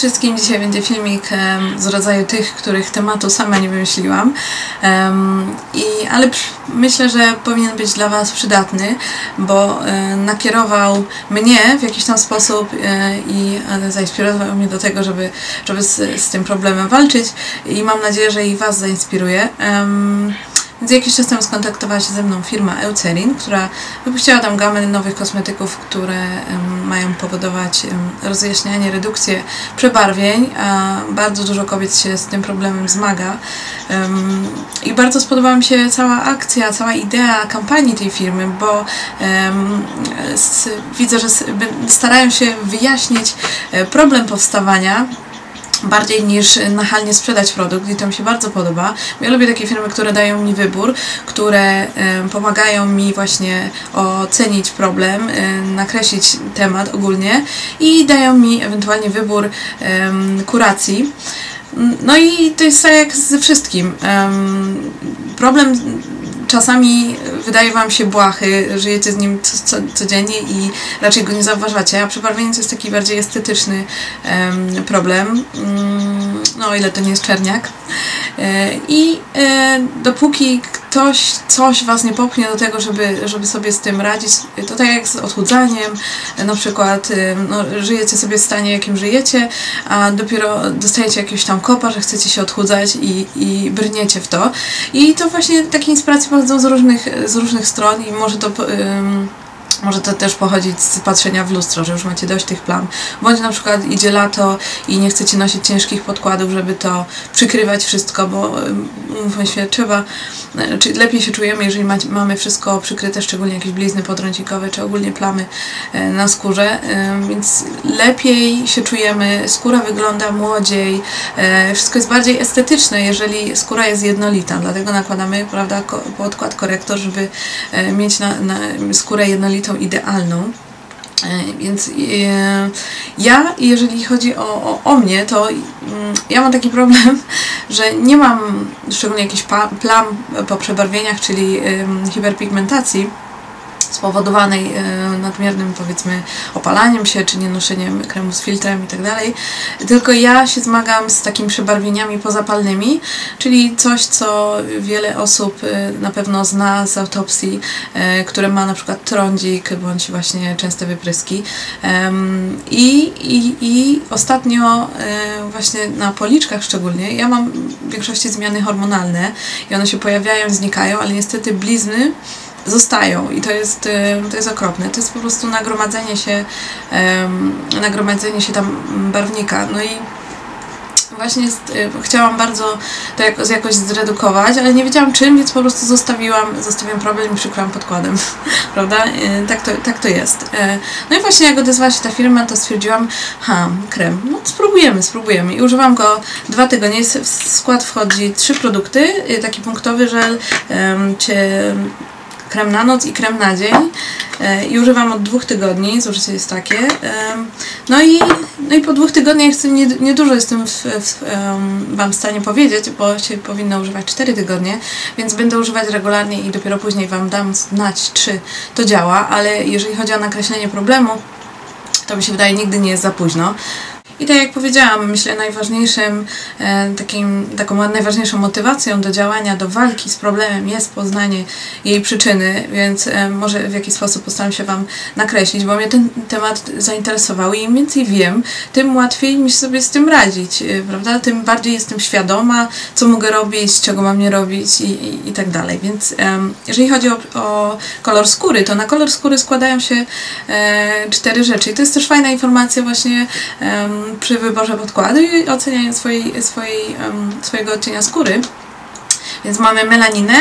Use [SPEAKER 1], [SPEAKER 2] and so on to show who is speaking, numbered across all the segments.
[SPEAKER 1] wszystkim, dzisiaj będzie filmik z rodzaju tych, których tematu sama nie wymyśliłam, I, ale myślę, że powinien być dla Was przydatny, bo e, nakierował mnie w jakiś tam sposób e, i zainspirował mnie do tego, żeby, żeby z, z tym problemem walczyć. I mam nadzieję, że i Was zainspiruje. Więc jakiś czas temu skontaktowała się ze mną firma Eucerin, która wypuściła tam gamę nowych kosmetyków, które mają powodować rozjaśnianie, redukcję przebarwień, a bardzo dużo kobiet się z tym problemem zmaga. I bardzo spodobała mi się cała akcja, cała idea kampanii tej firmy, bo widzę, że starają się wyjaśnić e, problem powstawania bardziej niż nachalnie sprzedać produkt i to mi się bardzo podoba. Ja lubię takie firmy, które dają mi wybór, które pomagają mi właśnie ocenić problem, nakreślić temat ogólnie i dają mi ewentualnie wybór kuracji. No i to jest tak jak ze wszystkim. problem czasami wydaje Wam się błahy, żyjecie z nim co, co, codziennie i raczej go nie zauważacie, a przebarwienie to jest taki bardziej estetyczny um, problem, um, no o ile to nie jest czerniak. E, I e, dopóki ktoś coś Was nie popchnie do tego, żeby, żeby sobie z tym radzić, to tak jak z odchudzaniem, na przykład y, no, żyjecie sobie w stanie, jakim żyjecie, a dopiero dostajecie jakiegoś tam kopa, że chcecie się odchudzać i, i brniecie w to. I to właśnie takie inspiracje pochodzą z różnych, z różnych stron i może to... Może to też pochodzić z patrzenia w lustro, że już macie dość tych plam. Bądź na przykład idzie lato i nie chcecie nosić ciężkich podkładów, żeby to przykrywać wszystko, bo mówmy się, trzeba, czy lepiej się czujemy, jeżeli mamy wszystko przykryte, szczególnie jakieś blizny podręcznikowe, czy ogólnie plamy e, na skórze, więc lepiej się czujemy, skóra wygląda młodziej, wszystko jest bardziej estetyczne, jeżeli skóra jest jednolita, dlatego nakładamy, prawda, podkład korektor, żeby mieć na, na skórę jednolitą idealną. E, więc e, ja, jeżeli chodzi o, o, o mnie, to mm, ja mam taki problem, że nie mam szczególnie jakichś plam po przebarwieniach, czyli hiperpigmentacji spowodowanej e, nadmiernym powiedzmy opalaniem się, czy nienoszeniem kremu z filtrem i tak. Tylko ja się zmagam z takimi przebarwieniami pozapalnymi, czyli coś, co wiele osób e, na pewno zna z autopsji, e, które ma na przykład trądzik bądź właśnie częste wypryski. I, i, i ostatnio właśnie na policzkach szczególnie, ja mam w większości zmiany hormonalne i one się pojawiają, znikają, ale niestety blizny zostają i to jest, to jest okropne. To jest po prostu nagromadzenie się, nagromadzenie się tam barwnika. No i właśnie jest, chciałam bardzo to jakoś zredukować, ale nie wiedziałam czym, więc po prostu zostawiłam, zostawiłam problem i przykryłam podkładem, prawda? Tak to, tak to jest. No i właśnie jak odezwała się ta firma, to stwierdziłam, ha, krem, no spróbujemy, spróbujemy. I używam go dwa tygodnie. W skład wchodzi trzy produkty, taki punktowy żel, cie, krem na noc i krem na dzień e, i używam od dwóch tygodni, zużycie jest takie. No i, no i po dwóch tygodniach nie, nie dużo jestem w, w, Wam w stanie powiedzieć, bo się powinno używać 4 tygodnie, więc będę używać regularnie i dopiero później Wam dam znać, czy to działa, ale jeżeli chodzi o nakreślenie problemu, to mi się wydaje, nigdy nie jest za późno. I tak jak powiedziałam, myślę najważniejszym, e, takim, taką najważniejszą motywacją do działania, do walki z problemem jest poznanie jej przyczyny, więc e, może w jakiś sposób postaram się Wam nakreślić, bo mnie ten temat zainteresował i im więcej wiem, tym łatwiej mi sobie z tym radzić, e, prawda? Tym bardziej jestem świadoma, co mogę robić, czego mam nie robić i, i, i tak dalej. Więc jeżeli chodzi o, o, kolor skóry, to na kolor skóry składają się cztery rzeczy i to jest też fajna informacja właśnie przy wyborze podkładu i ocenianiu swojej, swojej, swojego odcienia skóry. Więc mamy melaninę,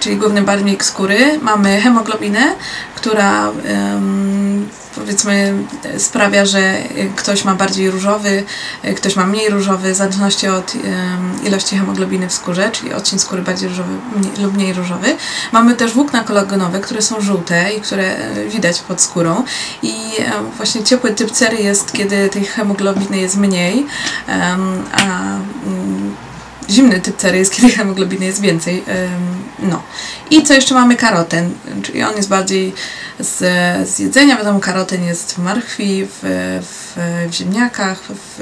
[SPEAKER 1] czyli główny barwnik skóry, mamy hemoglobinę, która um, powiedzmy sprawia, że ktoś ma bardziej różowy, ktoś ma mniej różowy, w zależności od ilości hemoglobiny w skórze, czyli odcień skóry bardziej różowy lub mniej różowy. Mamy też włókna kolagenowe, które są żółte i które e, widać pod skórą i właśnie ciepły typ cery jest, kiedy tej hemoglobiny jest mniej, a zimny typ cery jest, kiedy hemoglobiny jest więcej. No. I co jeszcze mamy? Karoten, czyli on jest bardziej z, z jedzenia. Wiadomo, karoten jest w marchwi, w, w, w ziemniakach, w,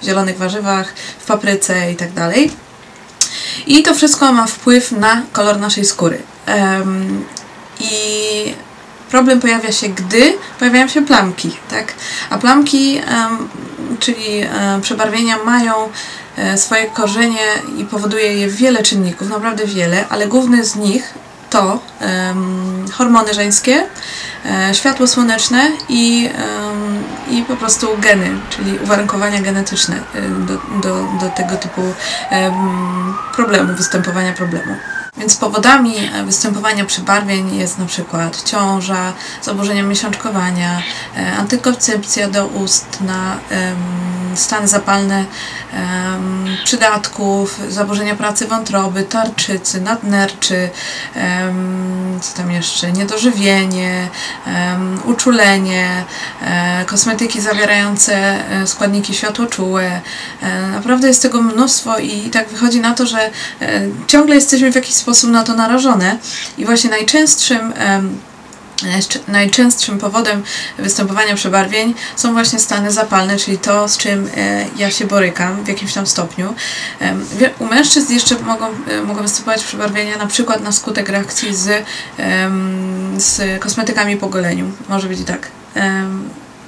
[SPEAKER 1] w zielonych warzywach, w papryce i tak dalej. I to wszystko ma wpływ na kolor naszej skóry. I problem pojawia się, gdy pojawiają się plamki, tak? A plamki, czyli przebarwienia mają swoje korzenie i powoduje je wiele czynników, naprawdę wiele, ale główny z nich to um, hormony żeńskie, e, światło słoneczne i, um, i po prostu geny, czyli uwarunkowania genetyczne e, do, do, do tego typu um, problemu, występowania problemu. Więc powodami e, występowania przebarwień jest na przykład ciąża, zaburzenia miesiączkowania, e, antykoncepcja do ust na stany zapalne przydatków, zaburzenia pracy wątroby, tarczycy, nadnerczy, co tam jeszcze, niedożywienie, uczulenie, e, kosmetyki zawierające składniki światłoczułe. Naprawdę jest tego mnóstwo i tak wychodzi na to, że ciągle jesteśmy w jakiś sposób na to narażone i właśnie najczęstszym Najczęstszym powodem występowania przebarwień są właśnie stany zapalne, czyli to, z czym e, ja się borykam w jakimś tam stopniu. U mężczyzn jeszcze mogą, e, mogą występować przebarwienia na przykład na skutek reakcji z, z kosmetykami po goleniu. Może być tak.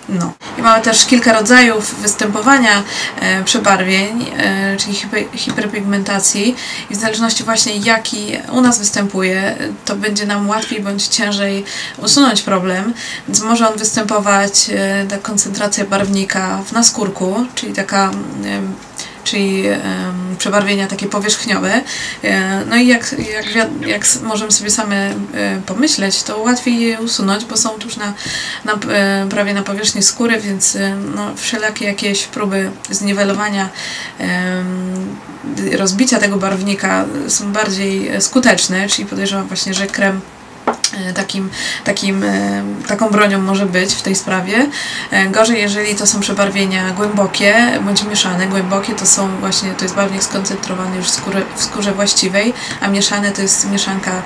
[SPEAKER 1] No. I mamy też kilka rodzajów występowania e, przebarwień, e, czyli hiper, hiperpigmentacji i w zależności właśnie jaki u nas występuje, to będzie nam łatwiej bądź ciężej usunąć problem, więc może on występować e, ta koncentracja barwnika w naskórku, czyli taka czyli przebarwienia takie powierzchniowe. E, no i jak, jak, jak możemy sobie same e, pomyśleć, to łatwiej je usunąć, bo są tuż na, na, e, prawie na powierzchni skóry, więc no, wszelakie jakieś próby zniwelowania rozbicia tego barwnika są bardziej skuteczne, czyli podejrzewam właśnie, że krem takim, takim, e, taką bronią może być w tej sprawie. E, gorzej, jeżeli to są przebarwienia głębokie bądź mieszane. Głębokie to są właśnie, to jest barwnik skoncentrowany już w skórze, w skórze właściwej, a mieszane to jest mieszanka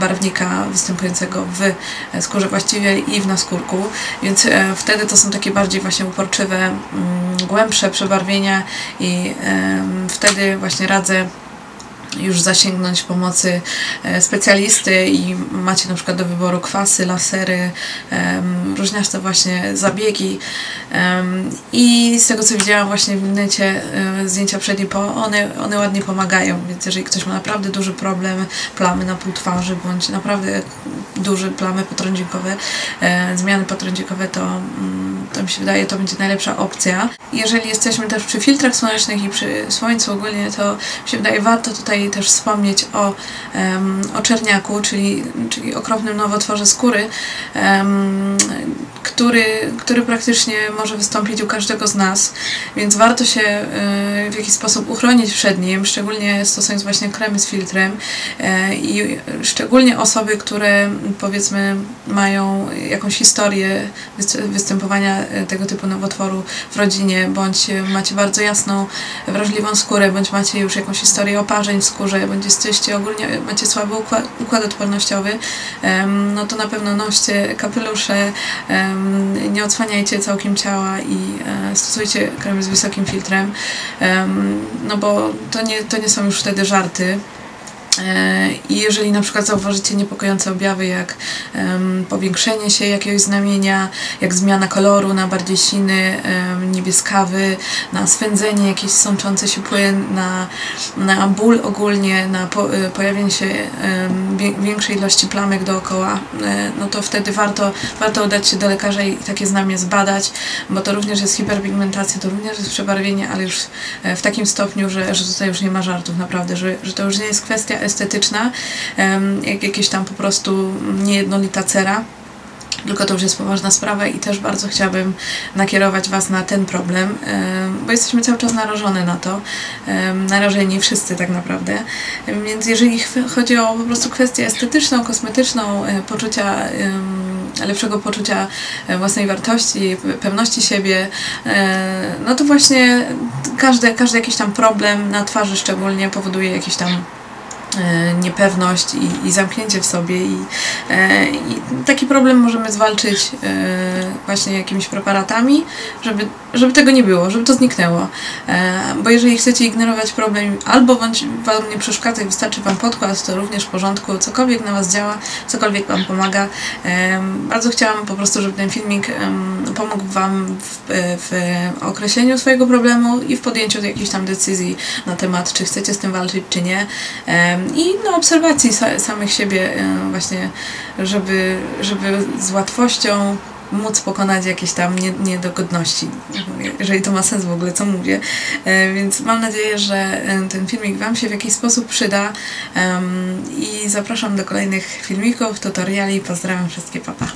[SPEAKER 1] barwnika występującego w skórze właściwej i w naskórku, więc wtedy to są takie bardziej właśnie uporczywe, mm, głębsze przebarwienia i wtedy właśnie radzę już zasięgnąć pomocy e, specjalisty i macie na przykład do wyboru kwasy, lasery, różniaste właśnie zabiegi. I z tego co widziałam właśnie w internecie e, zdjęcia przednie, one, one ładnie pomagają, więc jeżeli ktoś ma naprawdę duży problem, plamy na pół twarzy bądź naprawdę duże plamy potrądzinkowe, e, zmiany potrądzinkowe, to, mm, to mi się wydaje, to będzie najlepsza opcja. Jeżeli jesteśmy też przy filtrach słonecznych i przy słońcu ogólnie, to mi się wydaje, warto tutaj też wspomnieć o, o czerniaku, czyli, czyli okropnym nowotworze skóry, który, który praktycznie może wystąpić u każdego z nas, więc warto się e, w jakiś sposób uchronić przed nim, szczególnie stosując właśnie kremy z filtrem e, i szczególnie osoby, które powiedzmy mają jakąś historię występowania e, tego typu nowotworu w rodzinie, bądź macie bardzo jasną, wrażliwą skórę, bądź macie już jakąś historię oparzeń w skórze, bądź jesteście ogólnie, macie słaby układ, układ odpornościowy, no to na pewno noście kapelusze, nie odsłaniajcie całkiem ciała i e, stosujcie kremy z wysokim filtrem, no bo to nie, to nie są już wtedy żarty. E, I jeżeli na przykład zauważycie niepokojące objawy, jak powiększenie się jakiegoś znamienia, jak zmiana koloru na bardziej siny, niebieskawy, na swędzenie, jakiś sączący się płyn, na, na ból ogólnie, na po, e, pojawienie się większej ilości plamek dookoła, e, no to wtedy warto, warto udać się do lekarza i takie znamie zbadać, bo to również jest hiperpigmentacja, to również jest przebarwienie, ale już w takim stopniu, że, że tutaj już nie ma żartów naprawdę, że, że to już nie jest kwestia estetyczna, jak jakieś tam po prostu niejednolita cera tylko to już jest poważna sprawa i też bardzo chciałabym nakierować Was na ten problem, bo jesteśmy cały czas narażone na to, narażeni wszyscy tak naprawdę. Więc jeżeli chodzi o po prostu kwestię estetyczną, kosmetyczną, e, poczucia lepszego poczucia e, własnej wartości, pewności siebie, e, no to właśnie każdy, każdy jakiś tam problem na twarzy szczególnie powoduje jakiś tam niepewność i, i zamknięcie w sobie i, e, i taki problem możemy zwalczyć e, właśnie jakimiś preparatami, żeby, żeby tego nie było, żeby to zniknęło. E, bo jeżeli chcecie ignorować problem albo bądź Wam nie przeszkadza i wystarczy Wam podkład, to również w porządku, cokolwiek na Was działa, cokolwiek Wam pomaga. E, bardzo chciałam po prostu, żeby ten filmik pomógł Wam w, w określeniu swojego problemu i w podjęciu jakiejś tam decyzji na temat, czy chcecie z tym walczyć, czy nie. I no, obserwacji sa, samych siebie właśnie, żeby, żeby z łatwością móc pokonać jakieś tam nie- niedogodności, jeżeli to ma sens w ogóle, co mówię. E, Więc mam nadzieję, że e, ten filmik Wam się w jakiś sposób przyda i zapraszam do kolejnych filmików, tutoriali. Pozdrawiam wszystkie, papa.